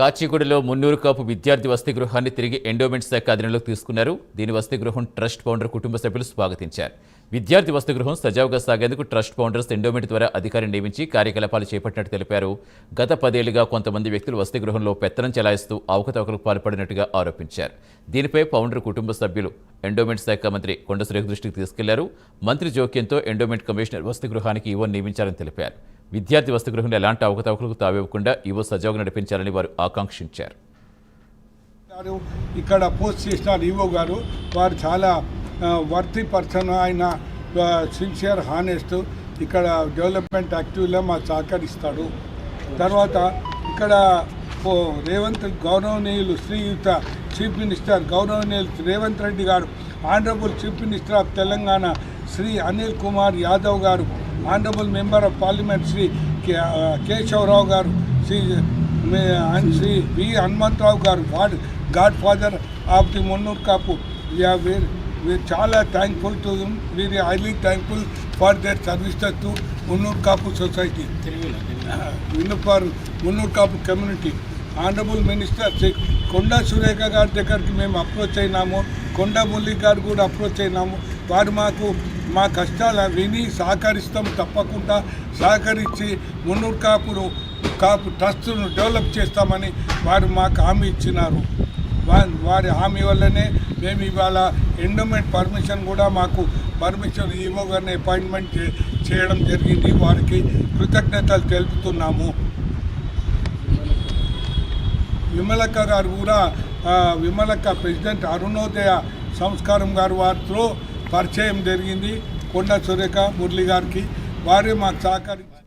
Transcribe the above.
కాచిగూడలో మున్నూరు కాపు విద్యార్థి వసతి గృహాన్ని తిరిగి ఎండోమెంట్ శాఖ అధీనంలోకి తీసుకున్నారు. దీని వసతి గృహం ట్రస్ట్ ఫౌండర్ కుటుంబ సభ్యులు స్వాగతించారు. విద్యార్థి వసతి గృహం సజావుగా సాగేందుకు ట్రస్ట్ ఫౌండర్స్ ఎండోమెంట్ ద్వారా అధికారిని నియమించి కార్యకలాపాలు చేపట్టినట్టు తెలిపారు. గత పదేళ్ళుగా కొంతమంది వ్యక్తులు వసతి గృహంలో పెత్తనం చెలాయిస్తూ అవకతవకలకు పాల్పడినట్టుగా ఆరోపించారు. దీనిపై ఫౌండర్ కుటుంబ సభ్యులు ఎండోమెంట్ శాఖ మంత్రి కొండ సురేఖ దృష్టికి తీసుకెళ్ళారు. మంత్రి జోక్యంతో ఎండోమెంట్ కమిషనర్ వసతి గృహానికి ఈవో నియమించాలని తెలిపారు. విద్యార్థి వసతిగృహంలో ఎలాంటి అవకతవకలకు తావివ్వకుండా ఈవో సజావుగా నడిపించాలని వారు ఆకాంక్షించారు. గారు ఇక్కడ పోస్ట్ చేసినారు ఈవో గారు. వారు చాలా వర్తి పర్సన్ ఆయన సిన్సియర్ హానెస్ట్. ఇక్కడ డెవలప్మెంట్ యాక్టివ్లో మాకు సహకరిస్తాడు. తర్వాత ఇక్కడ రేవంత్ గౌరవనీయులు శ్రీయుత చీఫ్ మినిస్టర్ గౌరవనీయులు రేవంత్ రెడ్డి గారు honourable chief minister of Telangana Shri Anil Kumar Yadav గారు. Honourable member of parliament Shri Keshavarao గారు శ్రీ మే- అండ్ శ్రీ వి. హనుమంతరావు గారు god godfather of the Munnur Kapu. We're చాలా థ్యాంక్ఫుల్ టు వీరి highly thankful for their services to Munnur Kapu society for Munnur Kapu community honourable minister Shri Konda Surekha గారి దగ్గరికి మేము approach అయినాము. కొండ మురళి గారు కూడా అప్రోచ్ అయినాము. వారు మాకు మా కష్టాలు విని సహకరిస్తాం తప్పకుండా. సహకరించి మున్నూరు కాపుడు కాపు ట్రస్ట్ను డెవలప్ చేస్తామని వారు మాకు హామీ ఇచ్చినారు. వారి హామీ వల్లనే మేము ఇవాళ ఎండోమెంట్ పర్మిషన్ కూడా మాకు పర్మిషన్ ఈవో గారిని అపాయింట్మెంట్ చే- చేయడం జరిగింది. వారికి కృతజ్ఞతలు తెలుపుతున్నాము. విమలక్క గారు కూడా విమలక్క ప్రెసిడెంట్ అరుణోదయ సంస్కారం గారు వారితో పరిచయం జరిగింది కొండ సురేఖ మురళి గారికి. వారే మాకు సహకరించారు